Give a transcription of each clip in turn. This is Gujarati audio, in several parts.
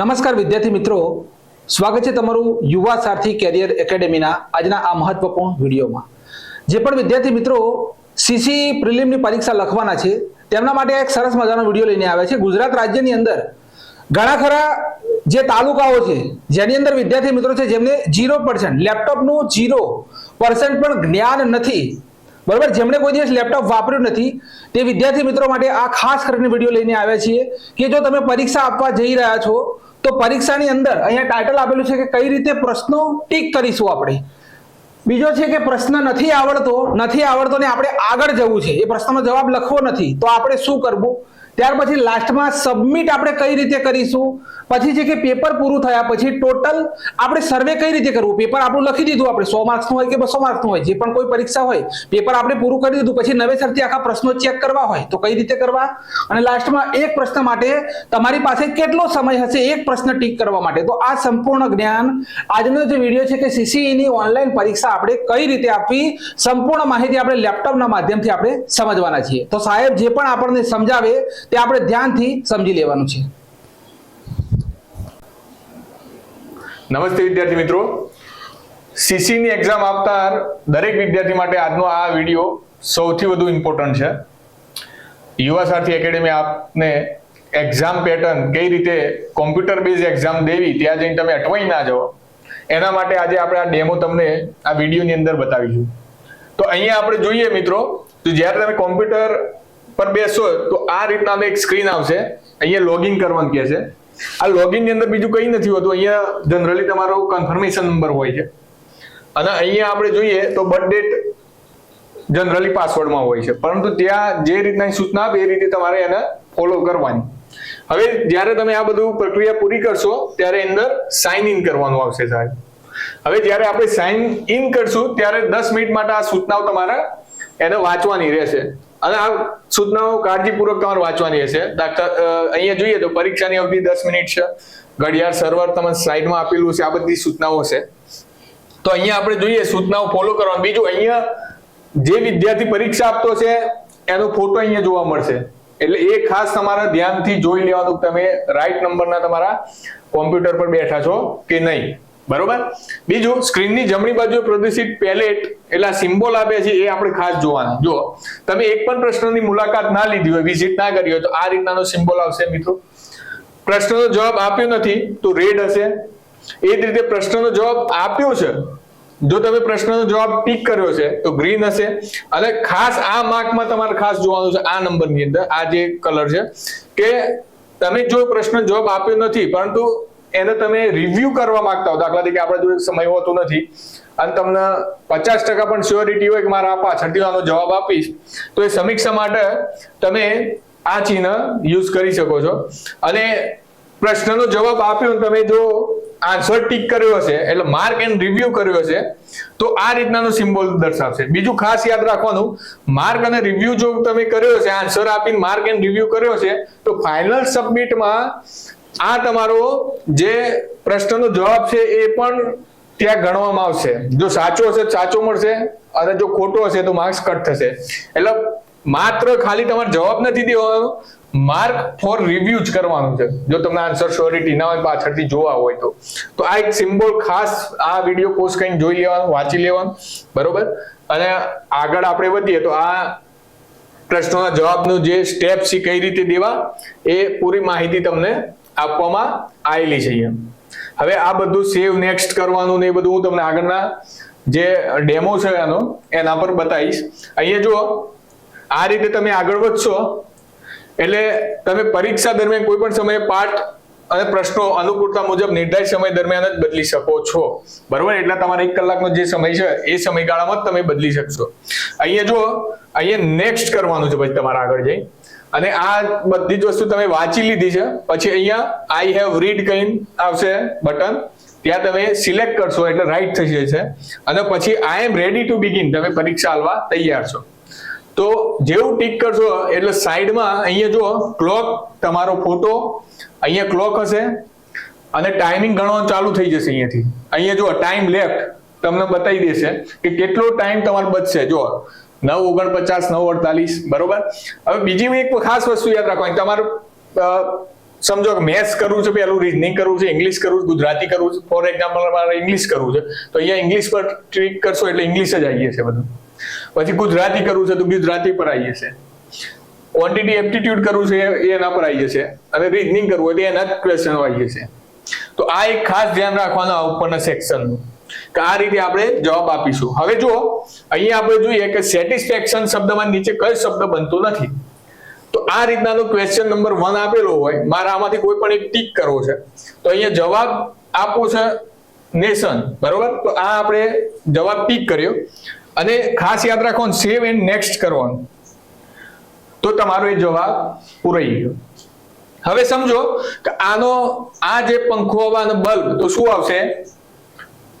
નમસ્કાર વિદ્યાર્થી મિત્રો. સ્વાગત છે તમારું યુવા સારથી કેરિયર એકેડેમીના આજના આ મહત્વપૂર્ણ વિડીયોમાં. જે પણ વિદ્યાર્થી મિત્રો સીસી પ્રિલિમની પરીક્ષા લખવાના છે, તેમના માટે એક સરસ મજાનો વીડિયો લઈને આવ્યા છે. ગુજરાત રાજ્યની અંદર ઘણા ખરા જે તાલુકાઓ છે, જેની અંદર વિદ્યાર્થી મિત્રો છે, જેમને ઝીરો પર્સન્ટ લેપટોપનું ઝીરો પર્સન્ટ પણ જ્ઞાન નથી બરોબર, જેમણે કોઈ દિવસ લેપટોપ વાપર્યું નથી, તે વિદ્યાર્થી મિત્રો માટે આ ખાસ કરીને વીડિયો લઈને આવ્યા છીએ કે જો તમે પરીક્ષા આપવા જઈ રહ્યા છો, તો પરીક્ષાની અંદર અહીંયા ટાઇટલ આપેલું છે કે કઈ રીતે પ્રશ્નો ટીક કરીશું આપણે. બીજો છે કે પ્રશ્ન નથી આવડતો નથી આવડતો ને આપણે આગળ જવું છે. એ પ્રશ્નનો જવાબ લખવો નથી. તો આપણે શું કરવું? ત્યાર પછી લાસ્ટમાં સબમિટ આપણે કઈ રીતે કરીશું? પછી જે કે પેપર પૂરું થયા પછી ટોટલ આપણે સર્વે કઈ રીતે કરવું? પેપર આપણું લખી દીધું આપણે. સો માર્ક્સનું હોય કે બસો માર્ક્સનું હોય? જે પણ કોઈ પરીક્ષા હોય, પેપર આપણે પૂરું કરી દીધું. પછી નવેસરથી આખા પ્રશ્નો ચેક કરવા હોય, તો કઈ રીતે કરવા? અને લાસ્ટમાં એક પ્રશ્ન માટે તમારી પાસે કેટલો સમય હશે? એક પ્રશ્ન ટીક કરવા માટે. તો આ સંપૂર્ણ જ્ઞાન, આજનો જે વીડિયો છે કે સીસીઈની ઓનલાઈન પરીક્ષા આપણે કઈ રીતે આપવી? સંપૂર્ણ માહિતી આપણે લેપટોપના માધ્યમથી આપણે સમજવાના છીએ. તો સાહેબ, જે પણ આપણને સમજાવે તે આપણે ધ્યાનથી સમજી લેવાનું છે. નમસ્તે વિદ્યાર્થી મિત્રો. સીસીની એક્ઝામ આપતા દરેક વિદ્યાર્થી માટે આજનો આ વીડિયો સૌથી વધુ ઇમ્પોર્ટન્ટ છે. યુવા સારથી એકેડેમી આપને એક્ઝામ પેટર્ન કઈ રીતે કોમ્પ્યુટર બેઝ એક્ઝામ દેવી ત્યાં જઈને તમે અટવાઈ ના જાઓ. એના માટે આજે આપણે આ ડેમો તમને આ વિડીયોની અંદર બતાવીશું. તો અહીંયા આપણે જોઈએ મિત્રો, તો જ્યારે તમે કોમ્પ્યુટર પર બેસો, તો આ રીતના એક સ્ક્રીન આવશે. અહીંયા લોગિન કરવાનું કહે છે. આ લોગિનની અંદર બીજું કંઈ નથી હોતું. અહીંયા જનરલી તમારો કન્ફર્મેશન નંબર હોય છે. અને અહીંયા આપણે જોઈએ તો બર્થ ડેટ જનરલી પાસવર્ડમાં હોય છે. પરંતુ ત્યાં જે રીતના સૂચના આપે એ રીતે તમારે એને ફોલો કરવાની. હવે જ્યારે તમે આ બધું પ્રક્રિયા પૂરી કરશો, ત્યારે અંદર સાઇન ઇન કરવાનું આવશે સાહેબ. હવે જ્યારે આપણે સાઇન ઇન કરશું, ત્યારે દસ મિનિટ માટે આ સૂચનાઓ તમારે એને વાંચવાની રહેશે. અને આ સૂચનાઓ કાળજીપૂર્વક તમારે વાંચવાની હશે. અહીંયા જોઈએ તો પરીક્ષાની અવધિ દસ મિનિટ છે. ઘડિયાળ સર્વર તમે સ્લાઇડમાં આપેલું છે. આ બધી સૂચનાઓ છે. તો અહીંયા આપણે જોઈએ સૂચનાઓ ફોલો કરવાનું. બીજું અહીંયા જે વિદ્યાર્થી પરીક્ષા આપતો છે, એનો ફોટો અહીંયા જોવા મળશે. એટલે એ ખાસ તમારા ધ્યાનથી જોઈ લેવાનું તમે રાઈટ નંબરના તમારા કોમ્પ્યુટર પર બેઠા છો કે નહીં. બરોબર? બીજું, સ્ક્રીનની જમણી બાજુ પ્રદર્શિત પેલેટ, એટલે સિમ્બોલ આપે છે, એ આપણે ખાસ જોવાનું. જો તમે એક પણ પ્રશ્નની મુલાકાત ના લીધી હોય, વિઝિટ ના કરી હોય, તો આ રીતનાનો સિમ્બોલ આવશે મિત્રો. પ્રશ્નનો જવાબ આપ્યો નથી, તો રેડ હશે. એ જ રીતે પ્રશ્નનો જવાબ આપ્યો છે. જો તમે પ્રશ્નનો જવાબ ટીક કર્યો છે, તો ગ્રીન હશે. અને ખાસ આ માર્કમાં તમારે ખાસ જોવાનું છે, આ નંબરની અંદર, આ જે કલર છે, કે તમે જો પ્રશ્ન જવાબ આપ્યો નથી, પરંતુ એને તમે રિવ્યુ કરવા માંગતા હો. દાખલા તરીકે આપણે જોડે સમય હોતો નથી. અને તમને પચાસ ટકા પણ સ્યોરિટી હોય કે મારા આ પાછળથી જવાબ આપીશ, તો એ સમીક્ષા માટે તમે આ ચિહ્ન યુઝ કરી શકો છો. અને પ્રશ્નનો જવાબ આપ્યો તમે જો આન્સર ટીક કર્યો હશે, એટલે માર્ક એન્ડ રિવ્યુ કર્યો હશે, તો આ રીતનાનો સિમ્બોલ દર્શાવશે. બીજું ખાસ યાદ રાખવાનું માર્ક અને રિવ્યુ જો તમે કર્યો છે આન્સર આપીને માર્ક એન્ડ રિવ્યુ કર્યો છે તો ફાઇનલ સબમિટમાં આ તમારો જે પ્રશ્નનો જવાબ છે એ પણ ત્યાં ગણવામાં આવશે. જો સાચો હશે સાચો મળશે, અને જો ખોટો હશે તો માર્ક્સ કટ થશે. એટલે માત્ર ખાલી તમારે જવાબ નથી દેવાનો માર્ક ફોર રિવ્યુ જ કરવાનું છે. જો તમને આન્સર શ્યોરિટી ના હોય, પાછળથી જોવા હોય તો. તો આ એક સિમ્બોલ ખાસ આ વીડિયો પોસ્ટ કરીને જોઈ લેવાનું, વાંચી લેવાનું. બરોબર? અને આગળ આપણે વધીએ તો આ પ્રશ્નોના જવાબનું જે સ્ટેપ છે, કઈ રીતે દેવા, એ પૂરી માહિતી તમને આપવામાં આવેલી છે અહીંયા. હવે આ બધું સેવ નેક્સ્ટ કરવાનું ને એ બધું હું તમને આગળના જે ડેમો છે એનો, એના પર બતાવીશ. અહીંયા જુઓ, આ રીતે તમે આગળ વધશો, એટલે તમે પરીક્ષા દરમિયાન કોઈ પણ સમયે પાઠ અને પ્રશ્નો અનુકૂળતા મુજબ નિર્ધારિત સમય દરમિયાન જ બદલી શકો છો. બરોબર? એટલે તમારા એક કલાકનો જે સમય છે, એ સમયગાળામાં જ તમે બદલી શકશો. અહીંયા જુઓ, અહીંયા નેક્સ્ટ કરવાનું છે પછી તમારે આગળ જઈ. અને આ બધી જ વસ્તુ તમે વાંચી લીધી છે. પછી અહીંયા આઈ હેવ રીડ કહીને આવશે બટન. ત્યાં તમે સિલેક્ટ કરશો એટલે રાઈટ થઈ જશે અને પછી I am ready to begin તમે પરીક્ષા આલવા તૈયાર છો. તો જેવું ટીક કરશો એટલે સાઈડમાં અહીંયા જુઓ ક્લોક તમારો ફોટો અહીંયા ક્લોક હશે. અને ટાઈમિંગ ગણવાનું ચાલુ થઈ જશે અહીંયાથી. અહીંયા જો ટાઈમ લેફ્ટ તમને બતાવી દેશે કે કેટલો ટાઈમ તમારે બચશે. જો નવ ઓગણપચાસ, નવ અડતાલીસ, બરોબર? હવે બીજી એક ખાસ વસ્તુ યાદ રાખવાની, તમારું સમજો કે મેથ્સ કરવું છે, પેલું રીઝનિંગ કરવું છે ઇંગ્લિશ કરવું છે, ગુજરાતી કરવું છે ફોર એક્ઝામ્પલ મારે ઇંગ્લિશ કરવું છે, તો અહીંયા ઇંગ્લિશ પર ટ્રીક કરશો એટલે ઇંગ્લિશ જ આવી જશે બધું. પછી ગુજરાતી કરવું છે, તો ગુજરાતી પર આવી જશે. ક્વોન્ટિટી એપ્ટિટ્યુડ કરવું છે એના પર આવી જશે. અને રીઝનિંગ કરવું તો એના જ ક્વેશ્ચન આવી જશે. તો આ એક ખાસ ધ્યાન રાખવાનું આ ઉપરના સેક્શનનું કે આ રીતે આપણે જવાબ આપીશું. હવે જુઓ, અહીંયા આપણે જોઈએ કે સેટિસ્ફેક્શન શબ્દમાં નીચે કયો શબ્દ બનતો નથી. તો આ રીતનાનો ક્વેશ્ચન નંબર વન આપેલો હોય, મારે આમાંથી કોઈ પણ એક ટીક કરવો છે. તો અહીંયા જવાબ આપવો છે નેશન બરોબર? તો આ આપણે જવાબ ટીક કર્યો. અને ખાસ યાદ રાખવાનું સેવ એન્ડ નેક્સ્ટ કરવાનું. તો તમારો એ જવાબ પૂરાઈ ગયો. હવે સમજો કે આનો, આ જે પંખો અને બલ્બ, તો શું આવશે?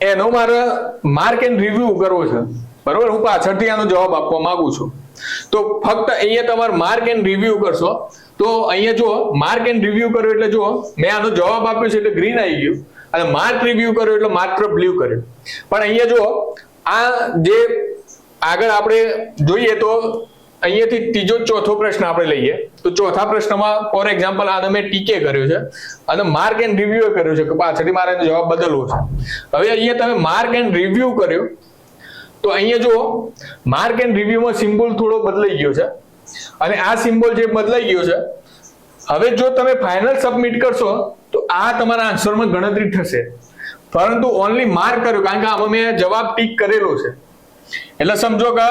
એનો મારે માર્ક એન્ડ રિવ્યુ કરવો છે. બરોબર? હું પાછળથી આનો જવાબ આપવા માંગુ છું. તો ફક્ત અહીંયા તમારે માર્ક એન્ડ રિવ્યુ કરશો. તો અહીંયા જુઓ માર્ક એન્ડ રિવ્યુ કર્યો એટલે જુઓ, મેં આનો જવાબ આપ્યો છે એટલે ગ્રીન આવી ગયું. અને માર્ક રિવ્યુ કર્યો એટલે માત્ર બ્લુ કર્યો. પણ અહીંયા જુઓ, આ જે આગળ આપણે જોઈએ તો અહીંયાથી ત્રીજો ચોથો પ્રશ્ન આપણે લઈએ. તો ચોથા પ્રશ્નમાં ફોર એક્ઝામ્પલ આને મેં ટીકે કર્યો છે. અને માર્ક એન્ડ રિવ્યુ કર્યો છે કે પાછળથી મારે જવાબ બદલવો છે. હવે અહીંયા તમે માર્ક એન્ડ રિવ્યુ કર્યો. તો અહીંયા જુઓ માર્ક એન્ડ રિવ્યુમાં સિમ્બોલ થોડો બદલાઈ ગયો છે. અને આ સિમ્બોલ જે બદલાઈ ગયો છે, હવે જો તમે ફાઇનલ સબમિટ કરશો, તો આ તમારા આન્સરમાં ગણતરી થશે. પરંતુ ઓનલી માર્ક કર્યો, કારણ કે આમાં મેં જવાબ ટીક કરેલો છે. એટલે સમજો કે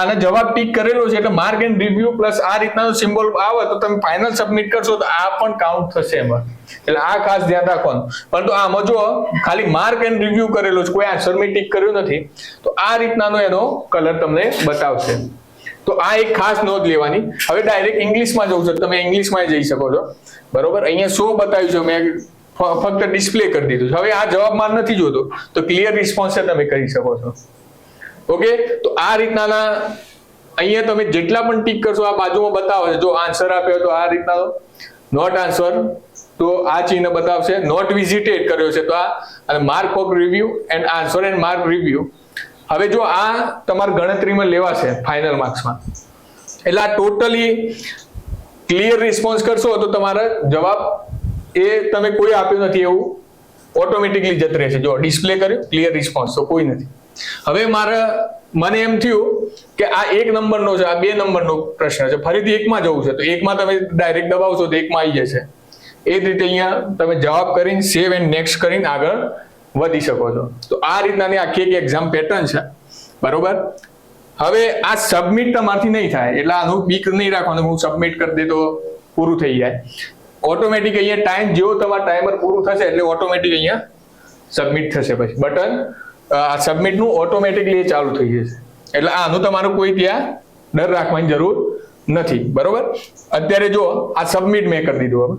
આને જવાબ ટીક કરેલો છે, એટલે માર્ક એન્ડ રિવ્યુ પ્લસ આ રીતના સિમ્બોલ આવે તો તમે ફાઇનલ સબમિટ કરશો તો આ પણ કાઉન્ટ થશે એમાં. એટલે આ ખાસ ધ્યાન રાખવાનું. પરંતુ આમાં જો ખાલી માર્ક એન્ડ રિવ્યુ કરેલો છે, કોઈ આન્સર મેં ટીક કર્યું નથી, તો આ રીતનાનો એનો કલર તમને બતાવશે. તો આ એક ખાસ નોંધ લેવાની. હવે ડાયરેક્ટ ઇંગ્લિશમાં જવું છે તમે ઇંગ્લિશમાં જઈ શકો છો. બરોબર? અહીંયા શો બતાવ્યું છે, મેં ફક્ત ડિસ્પ્લે કરી દીધું છે. હવે આ જવાબ માર નથી જોતો તો ક્લિયર રિસ્પોન્સ તમે કરી શકો છો. ઓકે તો આ રીતનાના અહીંયા તમે જેટલા પણ ટીક કરશો, આ બાજુમાં બતાવે. જો આન્સર આપ્યો તો આ રીતના નોટ આન્સર તો આ ચિહ્ન બતાવશે. નોટ વિઝિટેડ કર્યો છે તો આ. અને mark of review and answer and mark review હવે જો આ તમારા ગણતરીમાં લેવાશે ફાઇનલ માર્ક્સમાં એટલે આ ટોટલી ક્લિયર રિસ્પોન્સ કરશો તો તમારા જવાબ એ તમે કોઈ આપ્યું નથી એવું. ઓટોમેટિકલી જત રહેશે. જો ડિસ્પ્લે કર્યું ક્લિયર રિસ્પોન્સ તો કોઈ નથી. હવે મારે મને એમ થયું કે આ એક નંબરનો છે, આ બે નંબરનો પ્રશ્ન છે. ફરીથી એકમાં જવું છે. તો એકમાં તમે ડાયરેક્ટ દબાવશો તો એકમાં આવી જશે. એ જ રીતે અહીંયા તમે જવાબ કરીને સેવ એન્ડ નેક્સ્ટ કરીને આગળ વધી શકો છો. તો આ રીતનાની આખી એક એક્ઝામ પેટર્ન છે. બરોબર? હવે આ સબમિટ તમારથી નહીં થાય. એટલે આનું બીક નહીં રાખવાનું. હું સબમિટ કરી દે તો પૂરું થઈ જાય. ઓટોમેટિક અહીંયા ટાઈમ જેવો તમારો ટાઈમર પૂરું થશે એટલે ઓટોમેટિક અહીંયા સબમિટ થશે પછી. બટન આ સબમિટનું ઓટોમેટિકલી ચાલુ થઈ જશે. એટલે આનું તમારું કોઈ ત્યાં ડર રાખવાની જરૂર નથી. બરોબર? અત્યારે જો આ સબમિટ મેં કરી દીધું હવે.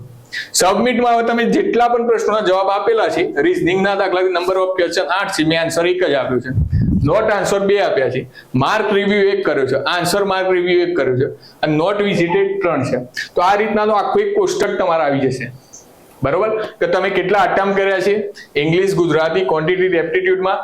સબમિટમાં હવે તમે જેટલા પણ પ્રશ્નોના જવાબ આપેલા છે રીઝનિંગના દાખલાથી નંબર ઓફ ક્વેશ્ચન આઠ છે, મેં આન્સર એક જ આપ્યો છે. નોટ આન્સર બે આપ્યા છે. માર્ક રિવ્યુ એક કર્યો છે. આન્સર માર્ક રિવ્યુ એક કર્યો છે. અને નોટ વિઝિટેડ ત્રણ છે. તો આ રીતનાનો આખો એક કોષ્ટક તમારા આવી જશે. બરોબર? કે તમે કેટલા અટેમ્પ કર્યા છે? ઇંગ્લિશ ગુજરાતી ક્વોન્ટિટી એપ્ટિટ્યુડમાં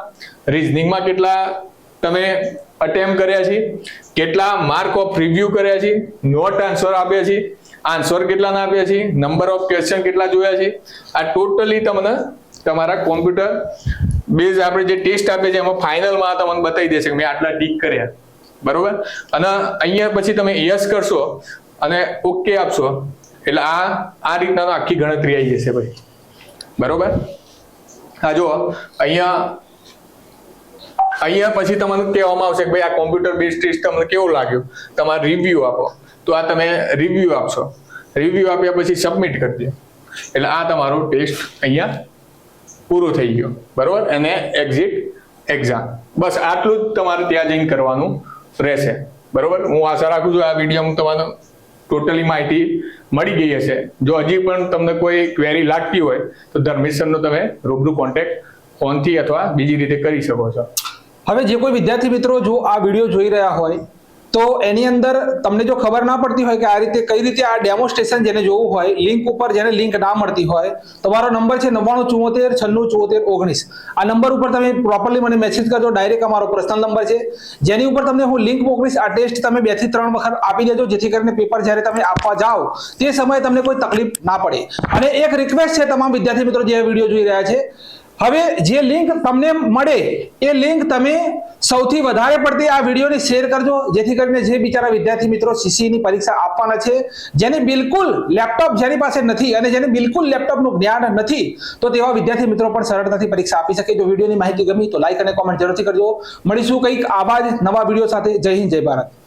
રિઝનિંગમાં કેટલા તમે અટેમ્પ કર્યા છે? કેટલા માર્ક ઓફ રિવ્યુ કર્યા છે? નોટ આન્સર આપ્યા છે. આન્સર કેટલાના આપ્યા છે? નંબર ઓફ ક્વેશ્ચન કેટલા જોયા છે? આ ટોટલી તમને તમારા કોમ્પ્યુટર બેઝ આપણે જે ટેસ્ટ આપે છે, એમાં ફાઇનલમાં તમને બતાવી દેશે કે મેં આટલા ટીક કર્યા. બરોબર? અને અહીંયા પછી તમે યસ કરશો અને ઓકે આપશો. એટલે આ આ રીતના આખી ગણતરી આવી જશે ભાઈ. બરોબર? હા જો અહીંયા અહીંયા પછી તમને કહેવામાં આવશે કે ભાઈ આ કોમ્પ્યુટર બેઝ ટેસ્ટ તમને કેવો લાગ્યો? તમારે રિવ્યુ આપો. તો આ તમે રિવ્યુ આપશો. રિવ્યુ આપ્યા પછી સબમિટ કરી દો. એટલે આ તમારો ટેસ્ટ અહીંયા પૂરો થઈ ગયો. બરોબર? અને એક્ઝિટ એક્ઝામ બસ આટલું જ તમારે ત્યાં જઈને કરવાનું રહેશે. બરોબર? હું આશા રાખું છું આ વિડીયોમાં તમને ટોટલી માહિતી મળી ગઈ હશે. જો હજી પણ તમને કોઈ ક્વેરી લાગતી હોય, તો ધર્મેશરનો તમે રૂબરૂ કોન્ટેક્ટ ફોનથી અથવા બીજી રીતે કરી શકો છો. હવે જે કોઈ વિદ્યાર્થી મિત્રો જો આ વીડિયો જોઈ રહ્યા હોય તો એની અંદર તમને જો ખબર ના પડતી હોય કે આ રીતે કઈ રીતે આ ડેમોસ્ટ્રેશન જેને જોવું હોય લિંક ઉપર જેને લિંક ના મળતી હોય તમારો નંબર છે નવ્વાણું ચુમ્મોતેર છન્નું ચુમ્મોતેર ઓગણીસ. આ નંબર ઉપર તમે પ્રોપરલી મને મેસેજ કરજો ડાયરેક્ટ અમારો પર્સનલ નંબર છે. જેની ઉપર તમને હું લિંક મોકલીશ, આ ટેસ્ટ તમે બેથી ત્રણ વખત આપી દેજો, જેથી કરીને પેપર જ્યારે તમે આપવા જાઓ, તે સમયે તમને કોઈ તકલીફ ના પડે. અને એક રિક્વેસ્ટ છે તમામ વિદ્યાર્થી મિત્રો જે વીડિયો જોઈ રહ્યા છે હવે જે લિંક તમને મળે, એ લિંક તમે સૌથી વધારે પડતી આ વિડીયોની શેર કરજો, જેથી કરીને જે બિચારા વિદ્યાર્થી મિત્રો સીસીની પરીક્ષા આપવાના છે, જેને બિલકુલ લેપટોપ જેની પાસે નથી અને જેને બિલકુલ લેપટોપનું જ્ઞાન નથી, તો તેવા વિદ્યાર્થી મિત્રો પણ સરળતાથી પરીક્ષા આપી શકે. જો વિડીયોની માહિતી ગમી તો લાઈક અને કોમેન્ટ જરૂરથી કરજો. મળીશું કંઈક આવા જ નવા વીડિયો સાથે. જય હિન્દ, જય ભારત.